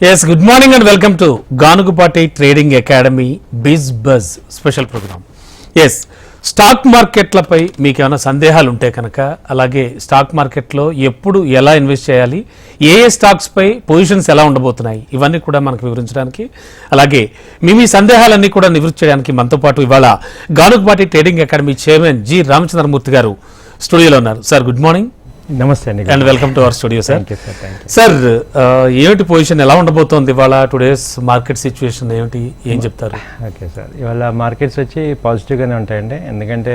Yes good morning and welcome to Ganugupati trading academy biz buzz special program yes stock మార్కెట్లపై మీకు ఏమైనా సందేహాలు ఉంటే కనుక అలాగే స్టాక్ మార్కెట్లో ఎప్పుడు ఎలా ఇన్వెస్ట్ చేయాలి ఏ ఏ స్టాక్స్పై పొజిషన్స్ ఎలా ఉండబోతున్నాయి ఇవన్నీ కూడా మనకు వివరించడానికి అలాగే మీ మీ సందేహాలన్నీ కూడా నివృత్తి చేయడానికి మనతో పాటు ఇవాళ Ganugupati trading academy chairman G Ramachandramurthy గారు స్టూడియోలో ఉన్నారు సార్ గుడ్ మార్నింగ్ నమస్తే అండి and welcome to our studio sir sir ఏమిటి పొజిషన్ ఎలా ఉండబోతోంది ఇవాళ టుడేస్ మార్కెట్ సిచ్యువేషన్ ఏమిటి? ఏం చెప్తారు? ఓకే సార్ ఇవాళ మార్కెట్స్ వచ్చి పాజిటివ్గానే ఉంటాయండి. ఎందుకంటే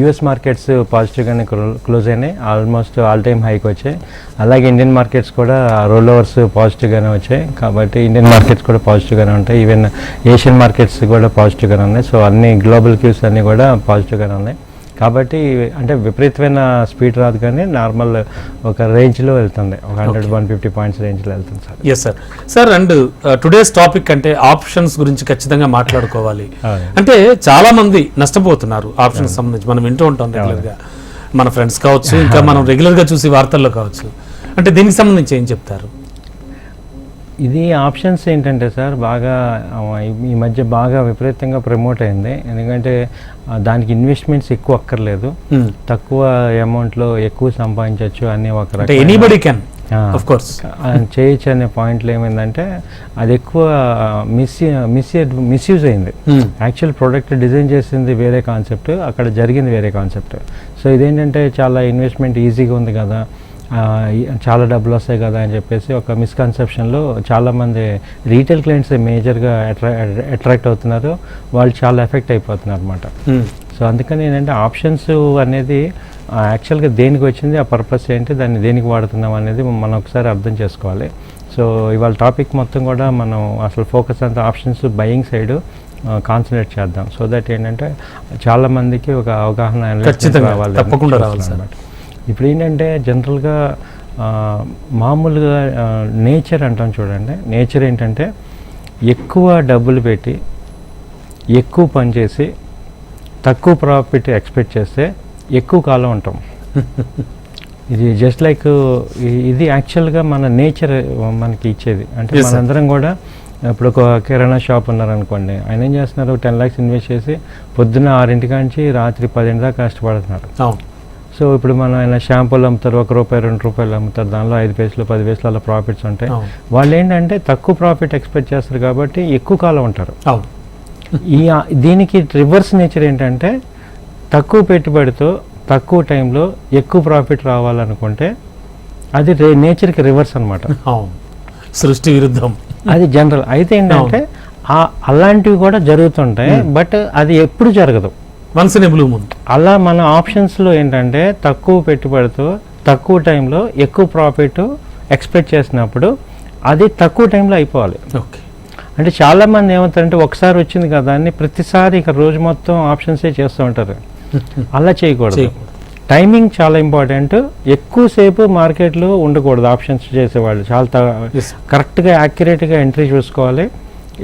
యూఎస్ మార్కెట్స్ పాజిటివ్గానే క్లోజ్ అయినాయి. ఆల్మోస్ట్ ఆల్ టైమ్ హైక్ వచ్చాయి. అలాగే ఇండియన్ మార్కెట్స్ కూడా రోల్ ఓవర్స్ పాజిటివ్గానే వచ్చాయి. కాబట్టి ఇండియన్ మార్కెట్స్ కూడా పాజిటివ్గానే ఉంటాయి. ఈవెన్ ఏషియన్ మార్కెట్స్ కూడా పాజిటివ్గానే ఉన్నాయి. సో అన్ని గ్లోబల్ క్యూస్ అన్నీ కూడా పాజిటివ్గానే ఉన్నాయి. కాబట్టి అంటే విపరీతమైన స్పీడ్ రాదు కానీ నార్మల్ ఒక రేంజ్లో వెళ్తుంది. ఒక హండ్రెడ్ వన్ ఫిఫ్టీ పాయింట్స్ రేంజ్లో వెళ్తుంది sir. Yes sir sir and today's topic అంటే ఆప్షన్స్ గురించి ఖచ్చితంగా మాట్లాడుకోవాలి. అంటే చాలా మంది నష్టపోతున్నారు ఆప్షన్స్ సంబంధించి. మనం వింటూ ఉంటాం రెగ్యులర్గా. మన ఫ్రెండ్స్ కావచ్చు ఇంకా మనం రెగ్యులర్గా చూసి వార్తల్లో కావచ్చు. అంటే దీనికి సంబంధించి ఏం చెప్తారు? ఇది ఆప్షన్స్ ఏంటంటే సార్ బాగా ఈ- మధ్య బాగా విపరీతంగా ప్రమోట్ అయింది. ఎందుకంటే దానికి ఇన్వెస్ట్మెంట్స్ ఎక్కువ అక్కర్లేదు. Hmm. తక్కువ అమౌంట్లో ఎక్కువ సంపాదించవచ్చు అనే ఒక ఎనీబడి కోర్స్ చేయొచ్చు అనే పాయింట్లో ఏమైందంటే అది ఎక్కువ మిస్ మిస్ మిస్యూజ్ అయింది. యాక్చువల్ ప్రోడక్ట్ డిజైన్ చేసింది వేరే కాన్సెప్ట్ అక్కడ జరిగింది వేరే కాన్సెప్ట్ సో ఇదేంటంటే చాలా ఇన్వెస్ట్మెంట్ ఈజీగా ఉంది కదా. చాలా డబ్బులు వస్తాయి కదా అని చెప్పేసి ఒక మిస్కన్సెప్షన్లో చాలామంది రీటైల్ క్లయింట్స్ మేజర్గా అట్రా అట్రాక్ట్ అవుతున్నారు. వాళ్ళు చాలా ఎఫెక్ట్ అయిపోతున్నారు అనమాట సో అందుకని ఏంటంటే ఆప్షన్స్ అనేది యాక్చువల్గా దేనికి వచ్చింది ఆ పర్పస్ ఏంటి దాన్ని దేనికి వాడుతున్నాం అనేది మనం ఒకసారి అర్థం చేసుకోవాలి. సో ఇవాళ టాపిక్ మొత్తం కూడా మనం అసలు ఫోకస్ అంతా ఆప్షన్స్ బయింగ్ సైడ్ కాన్సన్ట్రేట్ చేద్దాం. సో దట్ ఏంటంటే చాలా మందికి ఒక అవగాహన రావాలి. తప్పకుండా రావాలి సార్. ఇప్పుడు ఏంటంటే జనరల్గా మామూలుగా నేచర్ అంటాం చూడండి. నేచర్ ఏంటంటే ఎక్కువ డబ్బులు పెట్టి ఎక్కువ పని చేసి తక్కువ ప్రాఫిట్ ఎక్స్పెక్ట్ చేస్తే ఎక్కువ కాలం ఉంటాం. ఇది జస్ట్ లైక్ ఇది యాక్చువల్గా మన నేచర్ మనకి ఇచ్చేది. అంటే. మనందరం కూడా ఇప్పుడు ఒక కిరాణా షాప్ ఉన్నారనుకోండి. ఆయన ఏం చేస్తున్నారు? టెన్ ల్యాక్స్ ఇన్వెస్ట్ చేసి పొద్దున్న ఆరింటి కాంచి రాత్రి పదింటి దాకా కష్టపడుతున్నారు సో ఇప్పుడు మనం ఆయన షాంపూలు అమ్ముతారు ఒక రూపాయి రెండు రూపాయలు అమ్ముతారు దానిలో ఐదు పైసలు పది పైసలు అలా ప్రాఫిట్స్ ఉంటాయి. వాళ్ళు ఏంటంటే తక్కువ ప్రాఫిట్ ఎక్స్పెక్ట్ చేస్తారు కాబట్టి ఎక్కువ కాలం ఉంటారు. ఈ దీనికి రివర్స్ నేచర్ ఏంటంటే తక్కువ పెట్టుబడితో తక్కువ టైంలో ఎక్కువ ప్రాఫిట్ రావాలనుకుంటే అది రే నేచర్కి రివర్స్ అన్నమాట. అవును. సృష్టి విరుద్ధం. అది జనరల్ అయితే ఏంటంటే అలాంటివి కూడా జరుగుతుంటాయి బట్ అది ఎప్పుడు జరగదు. వన్స్ ఇన్ బ్లూ ముందు అలా మన ఆప్షన్స్లో ఏంటంటే తక్కువ పెట్టుబడితో తక్కువ టైంలో ఎక్కువ ప్రాఫిట్ ఎక్స్పెక్ట్ చేసినప్పుడు అది తక్కువ టైంలో అయిపోవాలి. ఓకే. అంటే చాలా మంది ఏమవుతారంటే ఒకసారి వచ్చింది కదా అని ప్రతిసారి ఇక రోజు మొత్తం ఆప్షన్సే చేస్తూ ఉంటారు. అలా చేయకూడదు. టైమింగ్ చాలా ఇంపార్టెంట్. ఎక్కువసేపు మార్కెట్లో ఉండకూడదు ఆప్షన్స్ చేసేవాళ్ళు. చాలా. కరెక్ట్గా యాక్యురేట్గా ఎంట్రీ చూసుకోవాలి.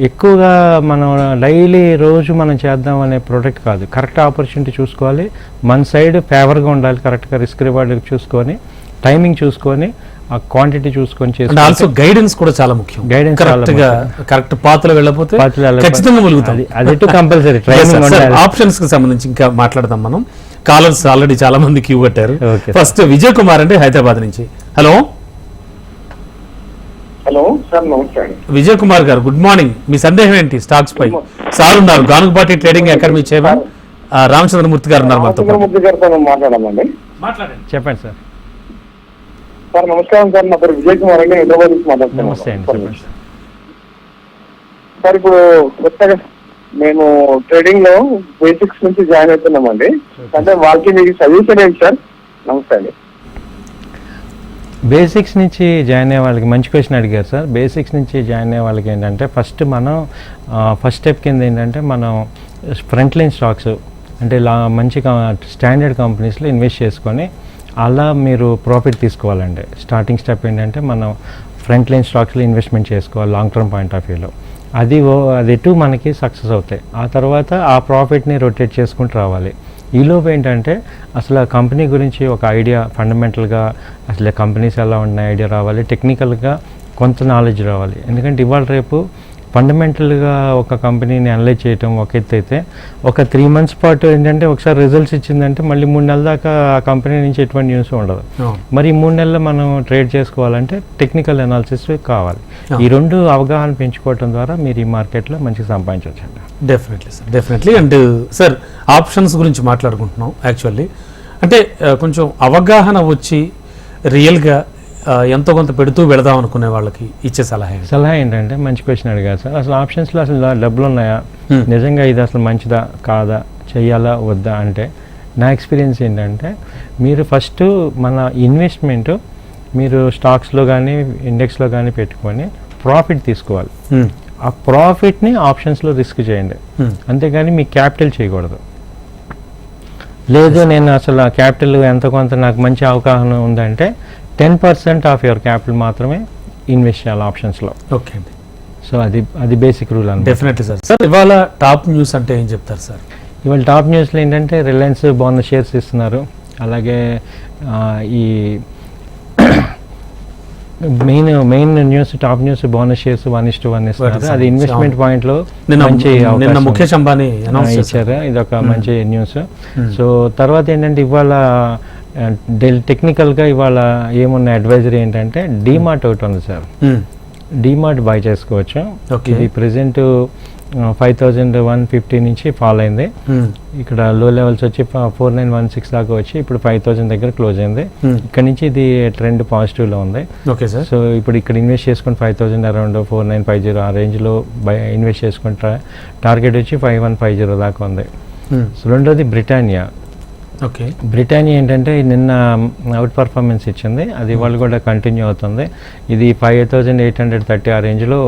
ఎక్కువగా మనం డైలీ రోజు మనం చేద్దాం అనే ప్రోడక్ట్ కాదు. కరెక్ట్ ఆపర్చునిటీ చూసుకోవాలి. మన సైడ్ ఫేవర్గా ఉండాలి కరెక్ట్గా రిస్క్ రివార్డ్ చూసుకొని టైమింగ్ చూసుకొని ఆ క్వాంటిటీ చూసుకొని అండ్ ఆల్సో చేసి గైడెన్స్ కూడా చాలా ముఖ్యం. చాలా కరెక్ట్గా కరెక్ట్ పాత్రలో వెళ్ళకపోతే ఖచ్చితంగా ములుగుతాం అది కంపల్సరీ ట్రైనింగ్ ఆప్షన్స్కి సంబంధించి ఇంకా మాట్లాడదాం మనం. కాలర్స్ ఆల్రెడీ చాలా మంది క్యూ కట్టారు. ఫస్ట్ విజయ్ కుమార్ అంటే హైదరాబాద్ నుంచి. హలో హలో సార్ నమస్తే. అండి విజయ్ కుమార్ గారు గుడ్ మార్నింగ్. మీ సందేహం ఏంటి? స్టాక్స్ పై. సార్ ఉన్నారు. Ganugupati trading academy chairman. Ramachandramurthy garu ఉన్నారు పాటు. రామచంద్రమూర్తి గారితో మాట్లాడండి. చెప్పండి సార్. సార్ నమస్కారం సార్. నా పేరు విజయ్ కుమార్ అండి. హైదరాబాద్ నుంచి నమస్తే అండి. మాట్లాడుతున్నాను సార్. ఇప్పుడు కొత్తగా మేము ట్రేడింగ్లో బేసిక్స్ నుంచి జాయిన్ అవుతున్నామండి. అంటే వాళ్ళకి మీకు సజెషన్ ఏంటి సార్? నమస్తే అండి. బేసిక్స్ నుంచి జాయిన్ అయ్యే వాళ్ళకి మంచి క్వశ్చన్ అడిగారు సార్. బేసిక్స్ నుంచి జాయిన్ అయ్యే వాళ్ళకి ఏంటంటే ఫస్ట్ మనం ఫస్ట్ స్టెప్ కింద ఏంటంటే మనం ఫ్రంట్ లైన్ స్టాక్స్ అంటే లా మంచి స్టాండర్డ్ కంపెనీస్లో ఇన్వెస్ట్ చేసుకొని అలా మీరు ప్రాఫిట్ తీసుకోవాలండి. స్టార్టింగ్ స్టెప్ ఏంటంటే మనం ఫ్రంట్ లైన్ స్టాక్స్లో ఇన్వెస్ట్మెంట్ చేసుకోవాలి లాంగ్ టర్మ్ పాయింట్ ఆఫ్ వ్యూలో. అది ఓ- అది ఎటు మనకి సక్సెస్ అవుతాయి. ఆ తర్వాత ఆ ప్రాఫిట్ని రొటేట్ చేసుకుంటూ రావాలి. ఈలోపు ఏంటంటే అసలు ఆ కంపెనీ గురించి ఒక ఐడియా ఫండమెంటల్గా అసలు కంపెనీస్ ఎలా ఉన్నాయి ఐడియా రావాలి టెక్నికల్గా కొంత నాలెడ్జ్ రావాలి. ఎందుకంటే ఇవాళ రేపు ఫండమెంటల్గా ఒక కంపెనీని అనలైజ్ చేయటం ఒక ఎత్తు అయితే ఒక త్రీ మంత్స్ పాటు ఏంటంటే ఒకసారి రిజల్ట్స్ ఇచ్చిందంటే మళ్ళీ మూడు నెలల దాకా ఆ కంపెనీ నుంచి ఎటువంటి న్యూస్ ఉండదు. మరి మూడు నెలలు మనం ట్రేడ్ చేసుకోవాలంటే టెక్నికల్ అనాలిసిస్ కావాలి. ఈ రెండు అవగాహన పెంచుకోవటం ద్వారా మీరు ఈ మార్కెట్లో మంచిగా సంపాదించవచ్చు అండి definitely sir definitely and sir options గురించి మాట్లాడుకుంటున్నాం యాక్చువల్లీ అంటే కొంచెం అవగాహన వచ్చి రియల్గా ఎంతో కొంత పెడుతూ వెళదాం అనుకునే వాళ్ళకి ఇచ్చే సలహా? సలహా ఏంటంటే మంచి క్వశ్చన్ అడిగారు సార్ అసలు ఆప్షన్స్లో అసలు డబ్బులు ఉన్నాయా. నిజంగా ఇది అసలు మంచిదా కాదా చెయ్యాలా వద్దా అంటే నా ఎక్స్పీరియన్స్ ఏంటంటే మీరు ఫస్ట్ మన ఇన్వెస్ట్మెంట్ మీరు స్టాక్స్లో కానీ ఇండెక్స్లో కానీ పెట్టుకొని ప్రాఫిట్ తీసుకోవాలి. ఆ ప్రాఫిట్ని ఆప్షన్స్లో రిస్క్ చేయండి. అంతేగాని మీ క్యాపిటల్ చేయకూడదు లేదు నేను అసలు ఆ క్యాపిటల్ ఎంత కొంత నాకు మంచి అవగాహన ఉందంటే ten percent of your capital మాత్రమే ఇన్వెస్ట్ చేయాలి ఆప్షన్స్లో ఓకే అండి. సో అది అది బేసిక్ రూల్ అనమాట డెఫినెట్లీ సార్. సార్ ఇవాళ టాప్ న్యూస్ అంటే ఏం చెప్తారు సార్? ఇవాళ టాప్ న్యూస్లో ఏంటంటే రిలయన్స్ బాగున్న షేర్స్ ఇస్తున్నారు. అలాగే ఈ main main news top news bonus shares one is one ఇస్తున్నారు. అది ఇన్వెస్ట్మెంట్ పాయింట్లో మంచి. ముఖేష్ అంబానీ ఇచ్చారు. ఇది ఒక మంచి న్యూస్ Hmm. సో తర్వాత ఏంటంటే ఇవాళ టెక్నికల్గా ఇవాళ ఏమున్న అడ్వైజరీ ఏంటంటే డీమార్ట్ ఒకటి ఉంది సార్ Hmm. డీమార్ట్ బై చేసుకోవచ్చు. ఇది present five thousand one fifty నుంచి ఫాల్ అయింది Hmm. ఇక్కడ లో లెవెల్స్ వచ్చి ఫోర్ నైన్ వన్ సిక్స్ దాకా వచ్చి ఇప్పుడు ఫైవ్ థౌజండ్ దగ్గర క్లోజ్ అయింది Hmm. ఇక్కడ నుంచి ఇది ట్రెండ్ పాజిటివ్లో ఉంది ఓకే సార్ సో ఇప్పుడు ఇక్కడ ఇన్వెస్ట్ చేసుకుని five thousand around four nine five zero ఆ రేంజ్లో బై ఇన్వెస్ట్ చేసుకుంటా టార్గెట్ వచ్చి ఫైవ్ వన్ ఫైవ్ జీరో దాకా ఉంది Hmm. సో రెండోది బ్రిటానియా ఓకే. బ్రిటానియా ఏంటంటే నిన్న అవుట్ పర్ఫార్మెన్స్ ఇచ్చింది. అది ఇవాళ కూడా కంటిన్యూ అవుతుంది. ఇది five thousand eight hundred thirty ఆ రేంజ్లో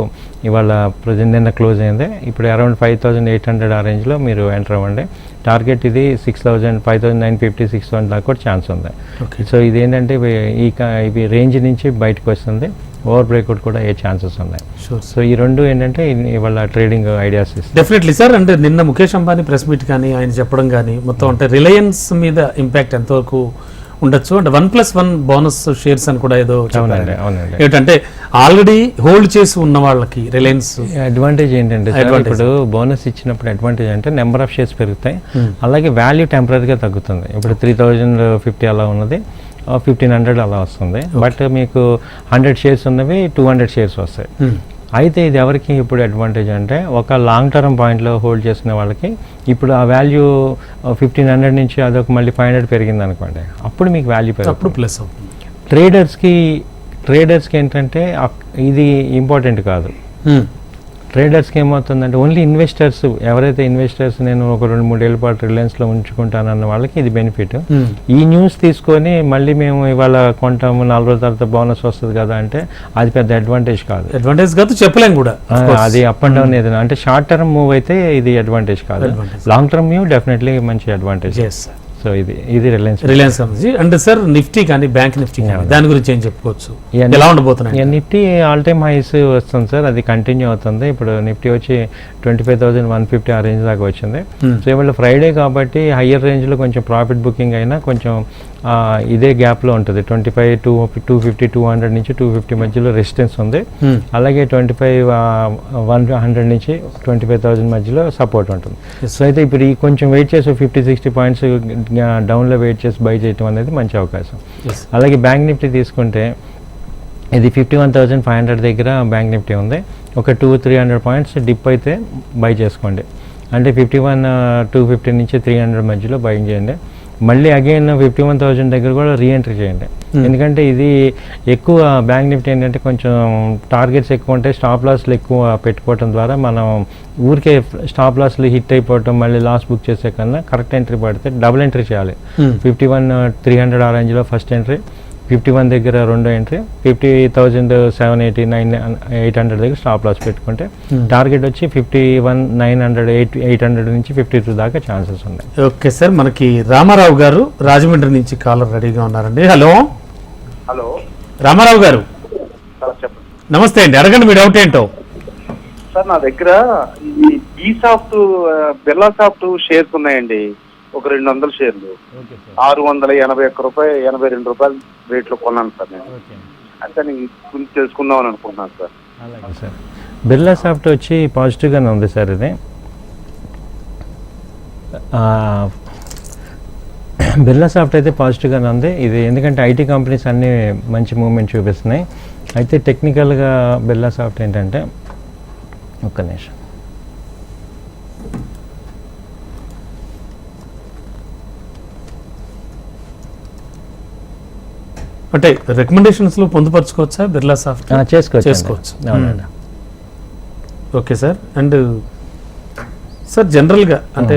ఇవాళ ప్రజెంట్ నిన్న క్లోజ్ అయింది. ఇప్పుడు around five thousand eight hundred ఆ రేంజ్లో మీరు ఎంటర్ అవ్వండి. టార్గెట్ ఇది six thousand five thousand nine fifty six thousand దాకా కూడా ఛాన్స్ ఉంది. సో ఇదేంటంటే ఇవి ఈ ఇవి రేంజ్ నుంచి బయటకు వస్తుంది. ఓవర్ బ్రేక్అవుట్ కూడా ఏ ఛాన్సెస్ ఉన్నాయి? సో ఈ రెండు ఏంటంటే ఇవాళ ట్రేడింగ్ ఐడియాస్ డెఫినెట్లీ సార్ అంటే నిన్న ముఖేష్ అంబానీ ప్రెస్ మీట్ కానీ ఆయన చెప్పడం కానీ మొత్తం అంటే రిలయన్స్ మీద ఇంపాక్ట్ ఎంతవరకు ఉండొచ్చు? అంటే one plus one bonus shares అని కూడా ఏదో ఏంటంటే ఆల్రెడీ హోల్డ్ చేసి ఉన్న వాళ్ళకి రిలయన్స్ అడ్వాంటేజ్ ఏంటంటే. ఇప్పుడు బోనస్ ఇచ్చినప్పుడు అడ్వాంటేజ్ అంటే నెంబర్ ఆఫ్ షేర్స్ పెరుగుతాయి. Hmm. అలాగే వాల్యూ టెంపరీగా తగ్గుతుంది. ఇప్పుడు త్రీ థౌజండ్ ఫిఫ్టీ అలా ఉన్నది. ఫిఫ్టీన్ హండ్రెడ్ అలా వస్తుంది. బట్ మీకు హండ్రెడ్ షేర్స్ ఉన్నవి టూ హండ్రెడ్ షేర్స్ వస్తాయి. అయితే ఇది ఎవరికి ఇప్పుడు అడ్వాంటేజ్ అంటే ఒక లాంగ్ టర్మ్ పాయింట్లో హోల్డ్ చేసిన వాళ్ళకి ఇప్పుడు ఆ వాల్యూ ఫిఫ్టీన్ హండ్రెడ్ నుంచి అదొక మళ్ళీ ఫైవ్ హండ్రెడ్ పెరిగింది అనుకోండి. అప్పుడు మీకు వాల్యూ అప్పుడు పెరుగుతుంది ప్లస్ ట్రేడర్స్కి ట్రేడర్స్కి ఏంటంటే ఇది ఇంపార్టెంట్ కాదు. Hmm. ట్రేడర్స్కి ఏమవుతుందంటే ఓన్లీ ఇన్వెస్టర్స్ ఎవరైతే ఇన్వెస్టర్స్ నేను ఒక రెండు మూడేళ్ళ పాటు రిలయన్స్లో ఉంచుకుంటానన్న వాళ్ళకి ఇది బెనిఫిట్. ఈ న్యూస్ తీసుకొని మళ్ళీ మేము ఇవాళ కొంటాము నాలుగు రోజుల తర్వాత బోనస్ వస్తుంది కదా అంటే అది పెద్ద అడ్వాంటేజ్ కాదు. అడ్వాంటేజ్ కాదు చెప్పలేం కూడా. అది అప్ అండ్ డౌన్ ఏదైనా. అంటే షార్ట్ టర్మ్ మూవ్ అయితే ఇది అడ్వాంటేజ్ కాదు. లాంగ్ టర్మ్ మూవ్ డెఫినెట్లీ మంచి అడ్వాంటేజ్ సో ఇది ఇది రిలయన్స్ రిలయన్స్ సంబంధించి అండ్ సార్ నిఫ్టీ కానీ బ్యాంక్ నిఫ్టీ కానీ దాని గురించి ఏం చెప్పుకోవచ్చు? ఎలా ఉండబోతున్నాయి? నిఫ్టీ ఆల్ టైమ్ హైస్ వస్తుంది సార్ అది కంటిన్యూ అవుతుంది. ఇప్పుడు నిఫ్టీ వచ్చి twenty five thousand one fifty ఆ రేంజ్ దాకా వచ్చింది. Hmm. సో ఇవాళ ఫ్రైడే కాబట్టి హయ్యర్ రేంజ్లో కొంచెం ప్రాఫిట్ బుకింగ్ అయినా కొంచెం ఇదే గ్యాప్లో ఉంటుంది. Twenty five two two fifty two hundred నుంచి టూ ఫిఫ్టీ మధ్యలో రెసిస్టెన్స్ ఉంది. Hmm. అలాగే ట్వంటీ ఫైవ్ వన్ హండ్రెడ్ నుంచి ట్వంటీ ఫైవ్ థౌసండ్ మధ్యలో సపోర్ట్ ఉంటుంది. సో అయితే ఇప్పుడు ఈ కొంచెం వెయిట్ చేసి ఫిఫ్టీ సిక్స్టీ పాయింట్స్ డౌన్లో వెయిట్ చేసి బై చేయడం అనేది మంచి అవకాశం. అలాగే బ్యాంక్ నిఫ్టీ తీసుకుంటే ఇది fifty one thousand five hundred దగ్గర బ్యాంక్ నిఫ్టీ ఉంది. ఒక two three hundred points dip అయితే బై చేసుకోండి. అంటే ఫిఫ్టీ వన్ టూ ఫిఫ్టీ నుంచి త్రీ హండ్రెడ్ మధ్యలో బయింగ్ చేయండి. మళ్ళీ అగైన్ ఫిఫ్టీ వన్ థౌజండ్ దగ్గర కూడా రీఎంట్రీ చేయండి Hmm. ఎందుకంటే ఇది ఎక్కువ బ్యాంక్ నిఫ్టీ ఏంటంటే కొంచెం టార్గెట్స్ ఎక్కువ ఉంటాయి స్టాప్ లాస్లు ఎక్కువ పెట్టుకోవడం ద్వారా మనం ఊరికే స్టాప్ లాస్లు హిట్ అయిపోవటం మళ్ళీ లాస్ బుక్ చేసే కన్నా కరెక్ట్ ఎంట్రీ పడితే డబుల్ ఎంట్రీ చేయాలి. ఫిఫ్టీ వన్ త్రీ హండ్రెడ్ ఆ రేంజ్లో ఫస్ట్ ఎంట్రీ ఫిఫ్టీ వన్ దగ్గర రెండో entry fifty thousand seven eighty nine eight hundred దగ్గర స్టాప్ లాస్ పెట్టుకుంటే Hmm. టార్గెట్ వచ్చి fifty one nine hundred eight eight hundred నుంచి ఫిఫ్టీ టూ దాకా ఛాన్సెస్ ఉన్నాయి. ఓకే సార్ మనకి రామారావు గారు రాజమండ్రి నుంచి కాలర్ రెడీగా ఉన్నారండి. హలో? హలో. రామారావు గారు. సార్ చెప్పండి. నమస్తే అండి అడగండి మీ డౌట్ ఏంటో. సార్ నా దగ్గర ఈ B soft Birla soft shares ఉన్నాయండి. ఒక రెండు వందల షేర్లు. ఆరు వందల ఎనభై ఒక్క రూపాయి ఎనభై రెండు రూపాయల రేట్లో కొన్నాను సార్ నేను. దాని గురించి తెలుసుకుందాం అని అనుకుంటున్నాను సార్. అలాగే సార్. బిర్లా సాఫ్ట్ వచ్చి పాజిటివ్గానే ఉంది సార్ ఇది. బిర్లా సాఫ్ట్ అయితే పాజిటివ్గానే ఉంది. ఇది ఎందుకంటే ఐటీ కంపెనీస్ అన్నీ మంచి మూవ్మెంట్ చూపిస్తున్నాయి. అయితే టెక్నికల్గా బిర్లా సాఫ్ట్ ఏంటంటే ఒక్క నిమిషం. అంటే రికమెండేషన్స్లో పొందుపరచుకోవచ్చా? బిర్లా సాఫ్ట్ చేసుకోవచ్చు చేసుకోవచ్చు. Okay sir. అండ్ సార్ జనరల్గా అంటే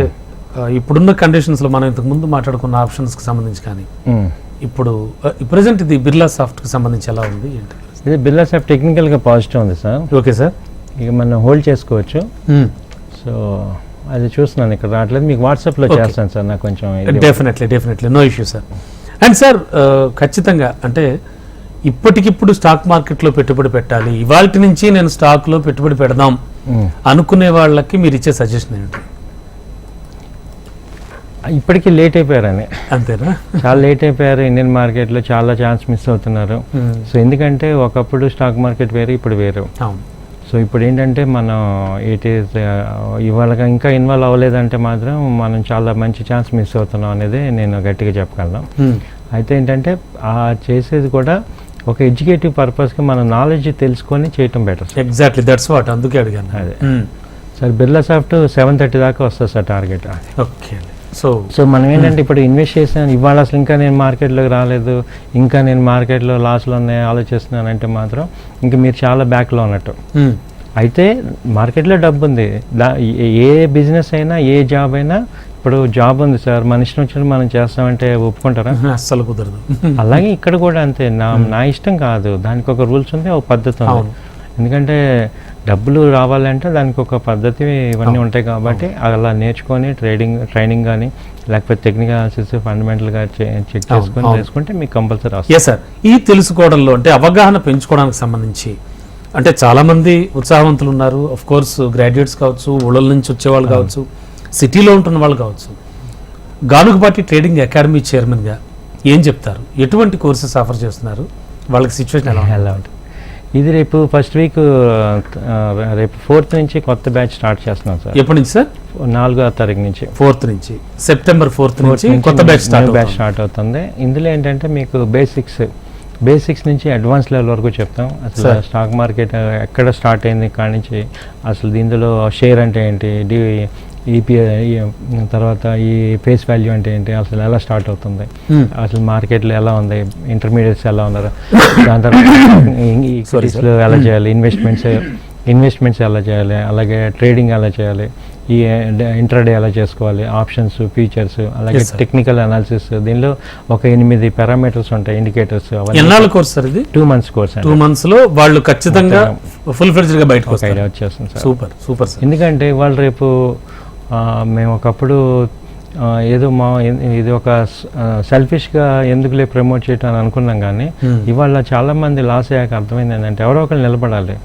ఇప్పుడున్న కండిషన్స్లో మనం ఇంతకు ముందు మాట్లాడుకున్న ఆప్షన్స్కి సంబంధించి కానీ. ఇప్పుడు ప్రజెంట్ ఇది బిర్లా సాఫ్ట్కి సంబంధించి ఎలా ఉంది? ఏంటి? ఇది బిర్లా సాఫ్ట్ టెక్నికల్గా పాజిటివ్ ఉంది సార్. Okay sir. ఇక మనం హోల్డ్ చేసుకోవచ్చు. సో అది చూస్తున్నాను ఇక్కడ రావట్లేదు. మీకు వాట్సాప్లో. చేస్తాను సార్ నాకు కొంచెం definitely definitely no issue sir and sir ఖచ్చితంగా అంటే ఇప్పటికిప్పుడు స్టాక్ మార్కెట్లో పెట్టుబడి పెట్టాలి. ఇవాళ నుంచి నేను స్టాక్లో పెట్టుబడి పెడదాం. అనుకునే వాళ్ళకి మీరు ఇచ్చే సజెషన్ ఏంటి? ఇప్పటికీ లేట్ అయిపోయారని. అంతేనా? చాలా లేట్ అయిపోయారు. ఇండియన్ మార్కెట్లో చాలా ఛాన్స్ మిస్ అవుతున్నారు. సో ఎందుకంటే ఒకప్పుడు స్టాక్ మార్కెట్ వేరు ఇప్పుడు వేరు. అవును. సో ఇప్పుడు ఏంటంటే మనం ఇట్ ఈస్ ఇవాళ ఇంకా ఇన్వాల్వ్ అవ్వలేదంటే మాత్రం మనం చాలా మంచి ఛాన్స్ మిస్ అవుతున్నాం అనేది నేను గట్టిగా చెప్పగలను. Hmm. అయితే ఏంటంటే ఆ చేసేది కూడా ఒక ఎడ్యుకేటివ్ పర్పస్కి మన నాలెడ్జ్ తెలుసుకొని చేయటం బెటర్ ఎగ్జాక్ట్లీ దట్స్ వాట్ అందుకే అడిగాను. అదే. Sir Birla soft seven thirty దాకా వస్తుంది sir target okay so so మనం ఏంటంటే ఇప్పుడు ఇన్వెస్ట్ చేసాను ఇవాళ అసలు ఇంకా నేను మార్కెట్లోకి రాలేదు. ఇంకా నేను మార్కెట్లో లాస్లో ఉన్నాయి ఆలోచిస్తున్నాను అంటే మాత్రం ఇంకా మీరు చాలా బ్యాక్లో ఉన్నట్టు. అయితే మార్కెట్లో డబ్బు ఉంది. దా ఏ- బిజినెస్ అయినా ఏ జాబ్ అయినా ఇప్పుడు జాబ్ ఉంది సార్. మన ఇష్టం వచ్చినట్టు మనం చేస్తామంటే ఒప్పుకుంటారా? అస్సలు కుదరదు. అలాగే ఇక్కడ కూడా అంతే. నా నా ఇష్టం కాదు. దానికి ఒక రూల్స్ ఉంది ఒక పద్ధతి ఉంది. ఎందుకంటే డబ్బులు రావాలంటే దానికి ఒక పద్ధతి ఇవన్నీ ఉంటాయి కాబట్టి అలా నేర్చుకొని ట్రేడింగ్ ట్రైనింగ్ కానీ లేకపోతే టెక్నికల్ అనాలిసిస్ ఫండమెంటల్గా చెక్ చేసుకొని. చేసుకుంటే మీకు కంపల్సరీ వస్తుంది సార్ ఈ తెలుసుకోవడంలో అంటే అవగాహన పెంచుకోవడానికి సంబంధించి అంటే చాలా మంది ఉత్సాహవంతులు ఉన్నారు. అఫ్ కోర్స్ గ్రాడ్యుయేట్స్ కావచ్చు ఊళ్ళ నుంచి వచ్చేవాళ్ళు కావచ్చు సిటీలో ఉంటున్న వాళ్ళు కావచ్చు. గానుగుపాటి ట్రేడింగ్ అకాడమీ చైర్మన్గా ఏం చెప్తారు? ఎటువంటి కోర్సెస్ ఆఫర్ చేస్తున్నారు? వాళ్ళకి సిచ్యువేషన్? ఎలా ఉంటుంది? ఇది రేపు ఫస్ట్ వీక్ రేపు ఫోర్త్ నుంచి కొత్త బ్యాచ్ స్టార్ట్ చేస్తున్నాం సార్. ఎప్పటి నుంచి సార్? నాలుగో తారీఖు నుంచి. ఫోర్త్ నుంచి. సెప్టెంబర్ ఫోర్త్ నుంచి కొత్త బ్యాచ్ స్టార్ట్ బ్యాచ్ స్టార్ట్ అవుతుంది. ఇందులో ఏంటంటే మీకు బేసిక్స్ బేసిక్స్ నుంచి అడ్వాన్స్ లెవెల్ వరకు చెప్తాం. అసలు. స్టాక్ మార్కెట్ ఎక్కడ స్టార్ట్ అయింది కాడి నుంచి అసలు దీనిలో షేర్ అంటే ఏంటి డి ఈపీఐ తర్వాత ఈ ఫేస్ వాల్యూ అంటే ఏంటి? అసలు ఎలా స్టార్ట్ అవుతుంది? అసలు మార్కెట్లో ఎలా ఉంది? ఇంటర్మీడియట్స్ ఎలా ఉన్నారు? దాని తర్వాత ఎలా చేయాలి? ఇన్వెస్ట్మెంట్స్ ఇన్వెస్ట్మెంట్స్ ఎలా చేయాలి? అలాగే ట్రేడింగ్ ఎలా చేయాలి? ఈ ఇంటర్డే ఎలా చేసుకోవాలి? ఆప్షన్స్ ఫీచర్స్ అలాగే. టెక్నికల్ అనాలిసిస్ దీనిలో ఒక ఎనిమిది పారామీటర్స్ ఉంటాయి ఇండికేటర్స్ ఎన్నాళ్ళ కోర్స్ సార్ ఇది? టూ మంత్స్ కోర్స్ టూ మంత్స్లో వాళ్ళు ఖచ్చితంగా ఫుల్ ఫ్లెడ్జ్డ్గా బయటకు వచ్చేస్తుంది సార్ సూపర్ సూపర్ ఎందుకంటే వాళ్ళు రేపు మేము ఒకప్పుడు ఏదో మా ఇది ఒక సెల్ఫిష్గా ఎందుకులే ప్రమోట్ చేయటం అని అనుకున్నాం కానీ. ఇవాళ చాలా మంది లాస్ అయ్యాక అర్థమైంది ఏంటంటే ఎవరో ఒకరు నిలబడాలి.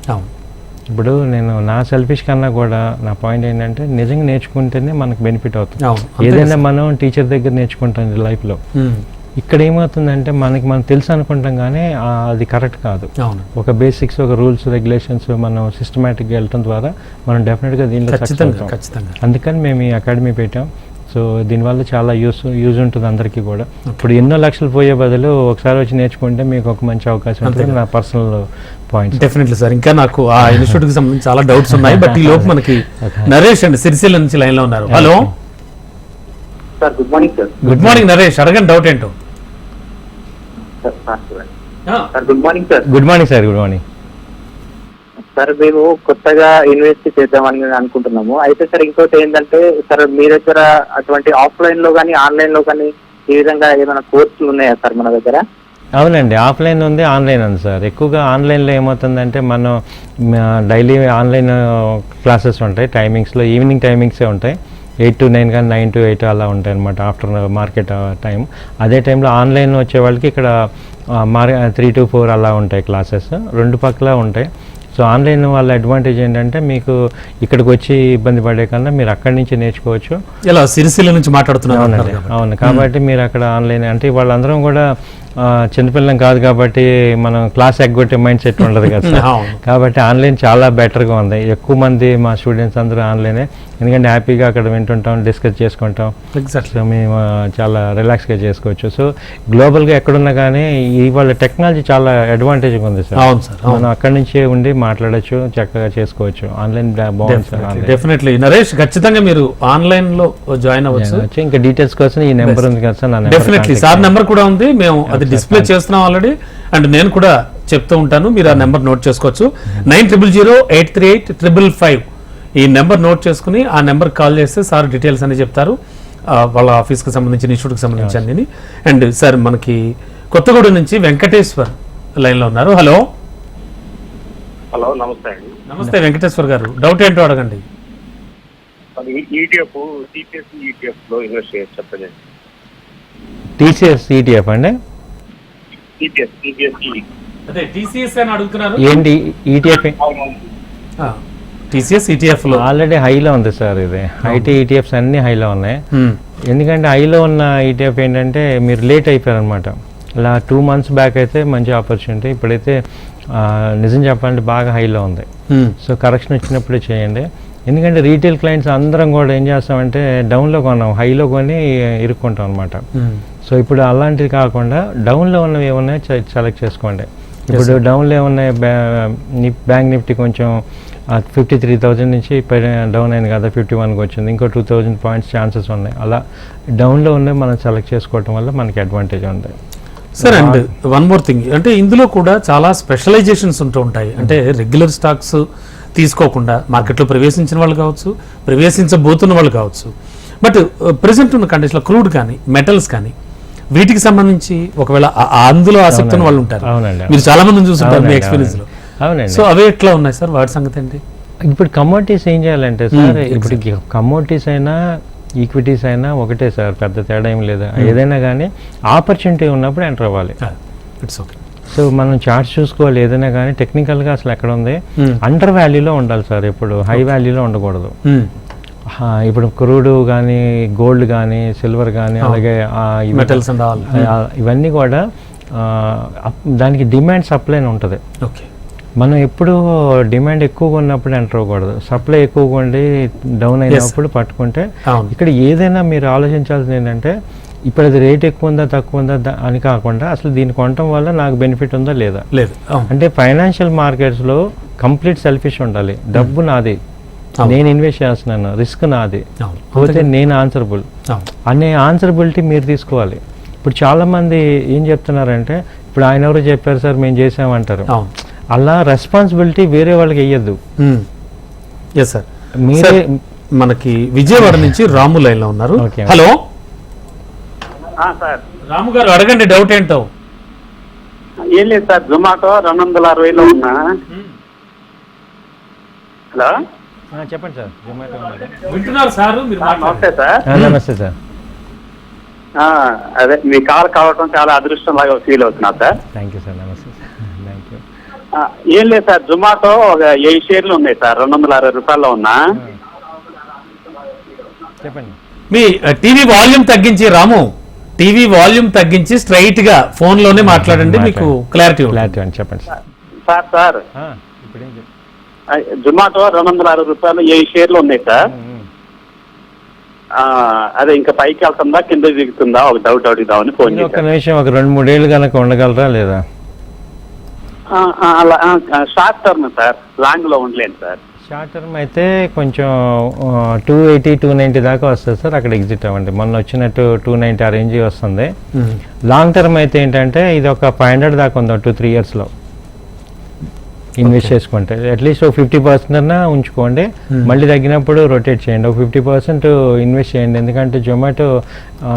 ఇప్పుడు నేను నా సెల్ఫిష్ కన్నా కూడా నా పాయింట్ ఏంటంటే నిజంగా నేర్చుకుంటేనే మనకు బెనిఫిట్ అవుతుంది. ఏదైనా మనం టీచర్ దగ్గర నేర్చుకుంటాం లైఫ్లో. ఇక్కడ ఏమవుతుందంటే మనకి మనం తెలుసు అనుకుంటాం కానీ అది కరెక్ట్ కాదు. ఒక బేసిక్స్ ఒక రూల్స్ రెగ్యులేషన్స్ మనం సిస్టమేటిక్గా వెళ్ళటం ద్వారా మనం డెఫినెట్గా దీనిలో ఖచ్చితంగా అందుకని మేము ఈ అకాడమీ పెట్టాం. సో దీనివల్ల చాలా యూస్ యూజ్ ఉంటుంది అందరికీ కూడా. ఇప్పుడు ఎన్నో లక్షలు పోయే బదులు ఒకసారి వచ్చి నేర్చుకుంటే మీకు ఒక మంచి అవకాశం ఉంటుంది నా పర్సనల్ పాయింట్ డెఫినెట్లీ సార్. ఇంకా నాకు ఆ ఇన్స్టిట్యూట్కి సంబంధించి చాలా డౌట్స్ ఉన్నాయి. బట్ ఈ లోపు మనకి. నరేష్ అండి సిరిసిల్ల నుంచి లైన్లో ఉన్నారు. Hello? Sir good morning sir good morning Naresh అడగండి డౌట్ ఏంటో? Sir good morning sir good morning sir good morning sir మేము కొత్తగా ఇన్వెస్ట్ చేద్దామని అనుకుంటున్నాము. అయితే సార్ ఇంకోటి ఏంటంటే సార్ మీ దగ్గర అటువంటి ఆఫ్లైన్లో కానీ ఆన్లైన్లో కానీ ఈ విధంగా ఏమైనా కోర్సులు ఉన్నాయా సార్ మన దగ్గర? అవునండి. ఆఫ్లైన్ ఉంది ఆన్లైన్ ఉంది సార్ ఎక్కువగా ఆన్లైన్లో ఏమవుతుందంటే మనం డైలీ ఆన్లైన్ క్లాసెస్ ఉంటాయి టైమింగ్స్లో ఈవినింగ్ టైమింగ్సే ఉంటాయి. ఎయిట్ టు నైన్ కానీ నైన్ టు ఎయిట్ అలా ఉంటాయి అనమాట ఆఫ్టర్ మార్కెట్ టైం అదే టైంలో ఆన్లైన్ వచ్చే వాళ్ళకి ఇక్కడ మార్ త్రీ టు ఫోర్ అలా ఉంటాయి క్లాసెస్. రెండు పక్కల ఉంటాయి. సో ఆన్లైన్ వాళ్ళ అడ్వాంటేజ్ ఏంటంటే మీకు ఇక్కడికి వచ్చి ఇబ్బంది పడే కన్నా మీరు అక్కడి నుంచి నేర్చుకోవచ్చు. ఇలా సిరిసిల్ల నుంచి కాబట్టి. అవును. కాబట్టి మీరు అక్కడ ఆన్లైన్ అంటే వాళ్ళందరం కూడా చిన్నపిల్లం కాదు కాబట్టి మనం క్లాస్ ఎగ్గొట్టే మైండ్ సెట్ ఉండదు కదా. కాబట్టి ఆన్లైన్ చాలా బెటర్గా ఉంది. ఎక్కువ మంది మా స్టూడెంట్స్ అందరూ ఆన్లైనే ఎందుకంటే హ్యాపీగా అక్కడ వింటుంటాం డిస్కస్ చేసుకుంటాం. సో మేము చాలా రిలాక్స్గా చేసుకోవచ్చు. సో గ్లోబల్గా ఎక్కడున్నా కానీ ఇవాళ టెక్నాలజీ చాలా అడ్వాంటేజ్గా ఉంది సార్. అవును సార్ మనం అక్కడి నుంచే ఉండి మాట్లాడొచ్చు చక్కగా చేసుకోవచ్చు. ఆన్లైన్ బాగుంది సార్ డెఫినెట్లీ నరేష్ ఖచ్చితంగా మీరు ఆన్లైన్లో జాయిన్ అవ్వచ్చు. వచ్చి ఇంకా డీటెయిల్స్ కోసం ఈ నెంబర్ ఉంది కదా సార్ నా డెఫినెట్లీ సార్ నెంబర్ కూడా ఉంది. మేము అది డిస్ప్లే చేస్తున్నాం ఆల్రెడీ. అండ్ నేను కూడా చెప్తూ ఉంటాను. మీరు ఆ నెంబర్ నోట్ చేసుకోవచ్చు. Nine triple zero eight three eight triple five. ఈ నెంబర్ నోట్ చేసుకుని ఆ నెంబర్ కాల్ చేస్తే సార్ డీటెయిల్స్ అని చెప్తారు. వాళ్ళ ఆఫీస్కి సంబంధించిన ఇన్స్టిట్యూట్కి సంబంధించి అన్ని అండ్ సార్ మనకి కొత్తగూడెం నుంచి వెంకటేశ్వర్ లైన్లో ఉన్నారు. హలో. హలో నమస్తే అండి. నమస్తే వెంకటేశ్వర్ గారు. డౌట్ ఏంటో అడగండి. ఈటీఎఫ్ ఇన్వెస్ట్ చేయొచ్చు చెప్పండి. టీసీఎస్ ఈటీఎఫ్ అండి? అదే టీసీఎస్ అని అడుగుతున్నారు. ఏంటి? E ఈటీఎఫ్ టీసీఎస్ ఈటీఎఫ్లో? ఆల్రెడీ హైలో ఉంది సార్ ఇది. ఐటీ ఈటీఎఫ్స్ అన్ని హైలో ఉన్నాయి. Hmm. ఎందుకంటే హైలో ఉన్న ఈటీఎఫ్ ఏంటంటే మీరు లేట్ అయిపోయారు అనమాట ఇలా టూ మంత్స్ బ్యాక్ అయితే మంచి ఆపర్చునిటీ. ఇప్పుడైతే నిజం చెప్పాలంటే బాగా హైలో ఉంది. Hmm. సో కరెక్షన్ వచ్చినప్పుడే చేయండి. ఎందుకంటే రీటైల్ క్లయింట్స్ అందరం కూడా ఏం చేస్తామంటే డౌన్లో కొన్నాం. హైలో కొని ఇరుక్కుంటాం అనమాట. Hmm. సో ఇప్పుడు అలాంటివి కాకుండా డౌన్లో ఉన్నవి ఏమున్నాయో సెలెక్ట్ చేసుకోండి. ఇప్పుడు డౌన్లో ఏమున్నాయి బ్యాంక్ నిఫ్టీ కొంచెం ఫిఫ్టీ త్రీ థౌజండ్ నుంచి డౌన్ అయింది కదా ఫిఫ్టీ వన్కి వచ్చింది. ఇంకో టూ థౌజండ్ పాయింట్స్ ఛాన్సెస్ ఉన్నాయి. అలా డౌన్లో ఉన్నవి మనం సెలెక్ట్ చేసుకోవటం వల్ల మనకి అడ్వాంటేజ్ ఉంది. Sir and one more thing అంటే ఇందులో కూడా చాలా స్పెషలైజేషన్స్ ఉంటూ ఉంటాయి. అంటే రెగ్యులర్ స్టాక్స్ తీసుకోకుండా మార్కెట్లో ప్రవేశించిన వాళ్ళు కావచ్చు ప్రవేశించబోతున్న వాళ్ళు కావచ్చు. బట్ ప్రెసెంట్ ఉన్న కండిషన్లో క్రూడ్ కానీ మెటల్స్ కానీ వీటికి సంబంధించి ఒకవేళ అందులో ఆసక్తి ఉన్న వాళ్ళు ఉంటారు. అవునండి. మీరు చాలా మందిని చూస్తుంటారు మీ ఎక్స్పీరియన్స్లో. సో అవే ఎట్లా ఉన్నాయి సార్? వాటి సంగతి ఏంటి? ఇప్పుడు కమోడిటీస్ ఏం చేయాలంటే సార్ Hmm, ఇప్పుడు కమోడిటీస్ అయినా ఈక్విటీస్ అయినా ఒకటే సార్ పెద్ద తేడా ఏం లేదు. ఏదైనా కానీ ఆపర్చునిటీ ఉన్నప్పుడు ఎంటర్ అవ్వాలి. ఇట్స్ ఓకే సో మనం చార్ట్స్ చూసుకోవాలి. ఏదైనా కానీ టెక్నికల్గా అసలు ఎక్కడ ఉంది? Hmm. అండర్ వాల్యూలో ఉండాలి సార్ ఇప్పుడు హై వాల్యూలో ఉండకూడదు. Hmm. ఇప్పుడు క్రూడ్ కానీ గోల్డ్ కానీ సిల్వర్ కానీ అలాగే మెటల్స్ ఇవన్నీ కూడా దానికి డిమాండ్ సప్లై ఉంటుంది. ఓకే. మనం ఎప్పుడు డిమాండ్ ఎక్కువగా ఉన్నప్పుడు ఎంటర్ అవ్వకూడదు. సప్లై ఎక్కువగా ఉండి డౌన్ అయినప్పుడు పట్టుకుంటే ఇక్కడ ఏదైనా మీరు ఆలోచించాల్సింది ఏంటంటే ఇప్పుడు అది రేట్ ఎక్కువ ఉందా తక్కువ ఉందా అని కాకుండా అసలు దీన్ని కొనటం వల్ల నాకు బెనిఫిట్ ఉందా లేదా? లేదు. అంటే ఫైనాన్షియల్ మార్కెట్స్లో కంప్లీట్ సెల్ఫిష్ ఉండాలి. డబ్బు నాది. అవును. నేను ఇన్వెస్ట్ చేస్తున్నాను. రిస్క్ నాది. అవును. పోతే నేను ఆన్సరబుల్ అవును. అనే ఆన్సరబిలిటీ మీరు తీసుకోవాలి. ఇప్పుడు చాలామంది ఏం చెప్తున్నారంటే ఇప్పుడు ఆయన ఎవరు చెప్పారు సార్ మేము చేసామంటారు అవును. అలా రెస్పాన్సిబిలిటీ వేరే వాళ్ళకి వెయ్యొద్దు ఎస్ సార్ మీరే మనకి విజయవాడ నుంచి రాము లైన్లో ఉన్నారు. హలో? సార్. రాము గారు అడగండి డౌట్ ఏంటో? ఏం లేదు సార్. జొమాటో రెండు వందల అరవైలో ఉన్నా. హలో? చెప్పండి సార్. జొమాటో. వింటున్నారు సార్ మీరు నమస్తే సార్. నమస్తే సార్. ఆ, అదే మీ కాల్ కావటం చాలా అదృష్టం లాగా ఫీల్ అవుతున్నా సార్. థ్యాంక్ యూ సార్ నమస్తే సార్. Thank you. ఆ, ఏం లేదు సార్ జొమాటో ఒక ఏడు షేర్లు ఉన్నాయి సార్ రెండు వందల అరవై రూపాయల్లో ఉన్నా. చెప్పండి. మీ టీవీ వాల్యూమ్ తగ్గించి రాము టీవీ వాల్యూమ్ తగ్గించి స్ట్రైట్గా ఫోన్లోనే మాట్లాడండి. మీకు క్లారిటీ క్లారిటీ అండి చెప్పండి సార్. సార్ ఇప్పుడేం ఆ, జొమాటో రెండు వందల అరవై రూపాయలు ఏడు షేర్లు ఉన్నాయి సార్? అదే ఇంకా పైకి వెళ్తుందా కింద దిగుతుందా? ఒక డౌట్ అడుగుదామని ఫోన్ చేశాను. నిమిషం ఒక రెండు మూడేళ్ళు కనుక ఉండగలరా లేదా? ఆ, ఆ, అలా షార్ట్ టర్మ్ సార్ లాంగ్లో ఉండలేను సార్. షార్ట్ టర్మ్ అయితే కొంచెం టూ ఎయిటీ టూ నైంటీ దాకా వస్తుంది సార్ అక్కడ ఎగ్జిట్ అవ్వండి. మొన్న వచ్చినట్టు టూ నైంటీ ఆ రేంజ్ వస్తుంది. లాంగ్ టర్మ్ అయితే ఏంటంటే ఇది ఒక ఫైవ్ హండ్రెడ్ దాకా ఉంది టూ త్రీ ఇయర్స్లో ఇన్వెస్ట్ చేసుకుంటే. అట్లీస్ట్ ఒక ఫిఫ్టీ పర్సెంట్ అన్నా ఉంచుకోండి. మళ్ళీ తగ్గినప్పుడు రొటేట్ చేయండి. ఒక ఫిఫ్టీ పర్సెంట్ ఇన్వెస్ట్ చేయండి. ఎందుకంటే జొమాటో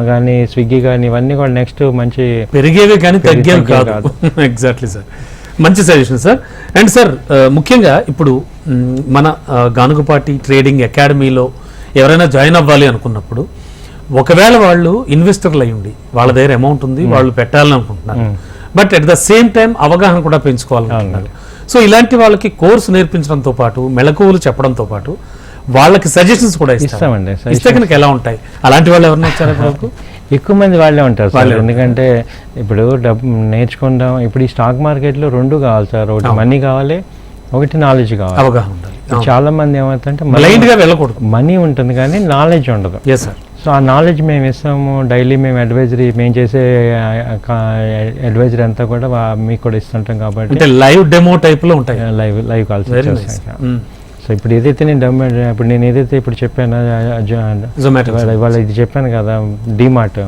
కానీ స్విగ్గీ కానీ ఇవన్నీ కూడా నెక్స్ట్ మంచి పెరిగేవి కానీ తగ్గేవి కాదు. ఎగ్జాక్ట్లీ సార్ మంచి సజెషన్ సార్ అండ్ సార్ ముఖ్యంగా ఇప్పుడు మన గానుగపాటి ట్రేడింగ్ అకాడమీలో ఎవరైనా జాయిన్ అవ్వాలి అనుకున్నప్పుడు ఒకవేళ వాళ్ళు ఇన్వెస్టర్లు అయి ఉండి వాళ్ళ దగ్గర అమౌంట్ ఉంది వాళ్ళు పెట్టాలని అనుకుంటున్నారు. But at the same time అవగాహన కూడా పెంచుకోవాలనుకుంటున్నారు. సో ఇలాంటి వాళ్ళకి కోర్సు నేర్పించడంతో పాటు మెళకువలు చెప్పడంతో పాటు వాళ్ళకి సజెషన్స్ కూడా ఇస్తామండి ఇస్తే కనుక ఎలా ఉంటాయి? అలాంటి వాళ్ళు ఎవరైనా వచ్చారా ఇప్పుడు ఎక్కువ మంది వాళ్ళే ఉంటారు సార్. ఎందుకంటే ఇప్పుడు డబ్బు నేర్చుకుందాం ఇప్పుడు ఈ స్టాక్ మార్కెట్లో రెండు కావాలి సార్. ఒకటి. మనీ కావాలి ఒకటి నాలెడ్జ్ కావాలి. అవగాహన ఉండాలి. చాలా మంది ఏమవుతుందంటే బ్లైండ్గా వెళ్ళకూడదు. మనీ ఉంటుంది కానీ నాలెడ్జ్ ఉండదు. ఎస్ సార్ సో ఆ నాలెడ్జ్ మేము ఇస్తాము డైలీ మేము అడ్వైజరీ మేము చేసే అడ్వైజరీ అంతా కూడా మీకు కూడా ఇస్తుంటాం కాబట్టి అంటే లైవ్ డెమో టైప్లో ఉంటాయి. లైవ్ లైవ్ కాల్స్ సో ఇప్పుడు ఏదైతే నేను డమ్ ఇప్పుడు నేను ఏదైతే ఇప్పుడు చెప్పాను జొమాటో ఇవాళ ఇది చెప్పాను కదా డిమార్ట్